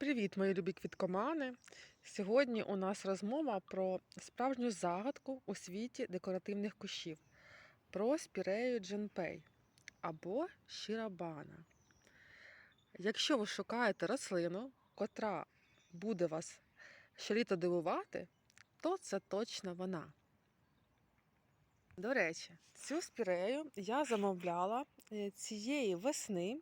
Привіт, мої любі квіткомани! Сьогодні у нас розмова про справжню загадку у світі декоративних кущів про спірею дженпей або шірабана. Якщо ви шукаєте рослину, котра буде вас щоліто дивувати, то це точно вона. До речі, цю спірею я замовляла е, цієї весни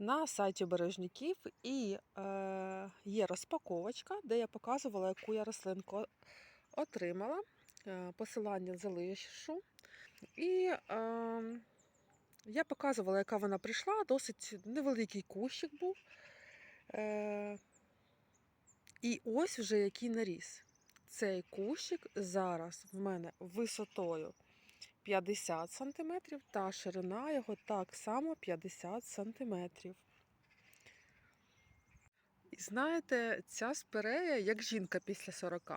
на сайті бережників і е, є розпаковочка, де я показувала, яку я рослинку отримала. Е, посилання залишу. І е, я показувала, яка вона прийшла. Досить невеликий кущик був. Е, і ось вже який наріс. Цей кущик зараз в мене висотою 50 см, та ширина його так само 50 см. І знаєте, ця спирея, як жінка після 40,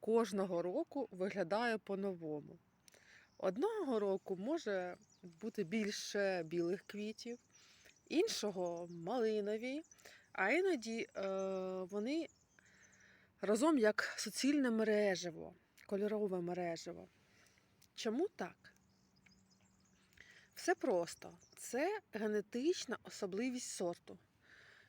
кожного року виглядає по-новому. Одного року може бути більше білих квітів, іншого малинові, а іноді е, вони разом як суцільне мережево, кольорове мережево. Чому так? Все просто. Це генетична особливість сорту.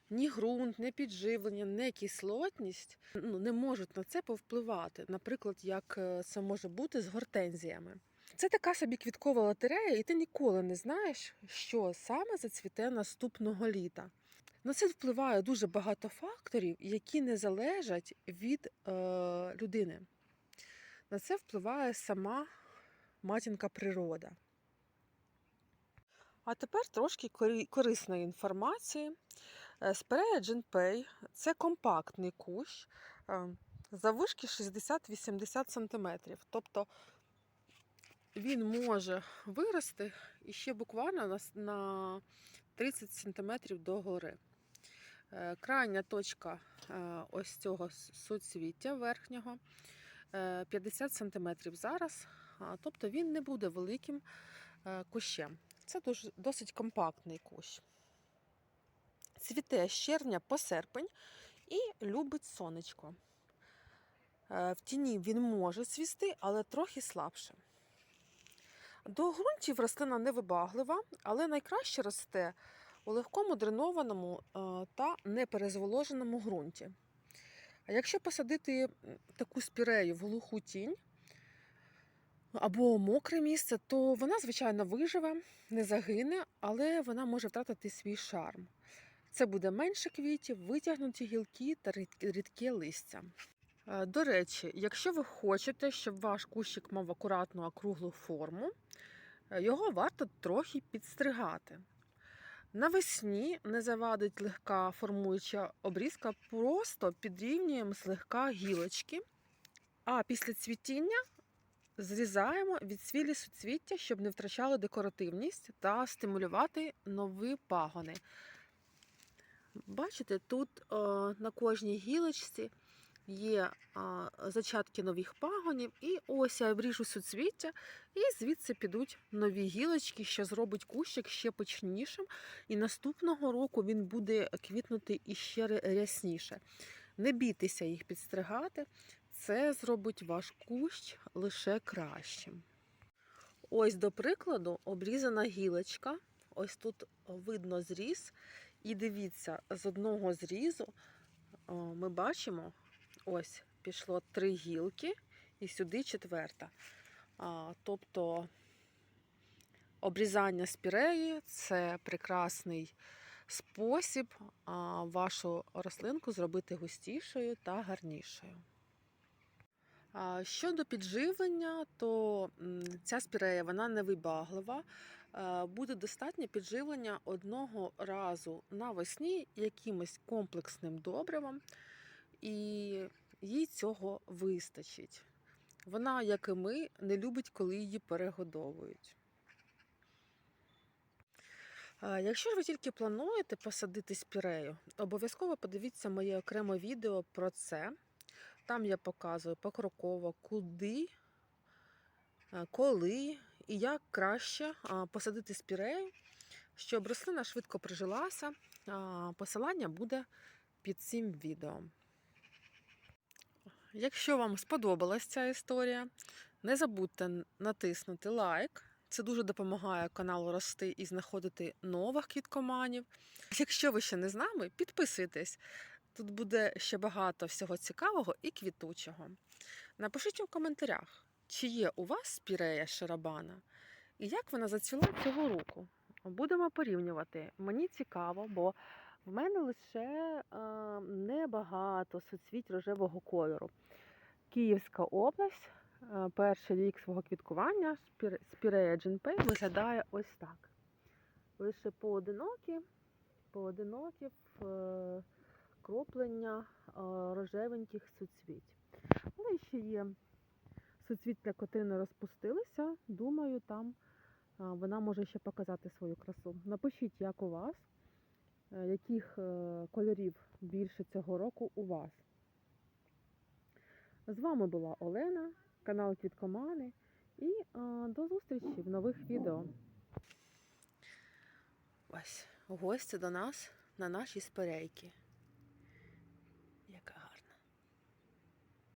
Ні ґрунт, ні підживлення, ні кислотність ну, не можуть на це повпливати. Наприклад, як е, це може бути з гортензіями. Це така собі квіткова лотерея, і ти ніколи не знаєш, що саме зацвіте наступного літа. На це впливає дуже багато факторів, які не залежать від е, людини. На це впливає сама матінка природа. А тепер трошки корисної інформації. Спирея Джинпей це компактний кущ е, заввишки 60-80 см. Тобто він може вирости і ще буквально на 30 см догори. Е, крайня точка е, ось цього суцвіття верхнього 50 см зараз, тобто він не буде великим кущем. Це досить компактний кущ. Цвіте з червня по серпень і любить сонечко. В тіні він може цвісти, але трохи слабше. До ґрунтів рослина невибаглива, але найкраще росте у легкому дренованому та неперезволоженому ґрунті. А якщо посадити таку спірею в глуху тінь або мокре місце, то вона, звичайно, виживе, не загине, але вона може втратити свій шарм. Це буде менше квітів, витягнуті гілки та рідке листя. До речі, якщо ви хочете, щоб ваш кущик мав акуратну округлу форму, його варто трохи підстригати. Навесні не завадить легка формуюча обрізка, просто підрівнюємо злегка гілочки, а після цвітіння зрізаємо від свілі суцвіття, щоб не втрачали декоративність та стимулювати нові пагони. Бачите, тут о, на кожній гілочці є о, зачатки нових пагонів, і ось я обріжу суцвіття, і звідси підуть нові гілочки, що зробить кущик ще почнішим. І наступного року він буде квітнути іще рясніше. Не бійтеся їх підстригати, це зробить ваш кущ лише кращим. Ось, до прикладу, обрізана гілочка. Ось тут видно зріз. І дивіться, з одного зрізу ми бачимо, ось пішло три гілки, і сюди четверта. Тобто обрізання спіреї це прекрасний спосіб вашу рослинку зробити густішою та гарнішою. Щодо підживлення, то ця спірея вона невибаглива. Буде достатньо підживлення одного разу навесні якимось комплексним добривом, і їй цього вистачить. Вона, як і ми, не любить, коли її перегодовують. Якщо ж ви тільки плануєте посадити спірею, обов'язково подивіться моє окреме відео про це. Там я показую покроково, куди, коли і як краще посадити спірею, щоб рослина швидко прижилася. Посилання буде під цим відео. Якщо вам сподобалась ця історія, не забудьте натиснути лайк. Це дуже допомагає каналу рости і знаходити нових квіткоманів. Якщо ви ще не з нами, підписуйтесь. Тут буде ще багато всього цікавого і квітучого. Напишіть у коментарях, чи є у вас спірея шарабана і як вона зацвіла цього року. Будемо порівнювати. Мені цікаво, бо в мене лише е, небагато суцвіть рожевого кольору. Київська область, е, перший рік свого квіткування спір- спірея Джинпей виглядає ось так. Лише поодинокі, поодинокі е, кроплення е, рожевеньких суцвіть. Але ще є суцвіття, котрі не розпустилися. Думаю, там вона може ще показати свою красу. Напишіть, як у вас, е, яких е, кольорів більше цього року у вас. З вами була Олена, канал Квіткомани, і е, до зустрічі в нових відео. Ось гості до нас на нашій спирейки.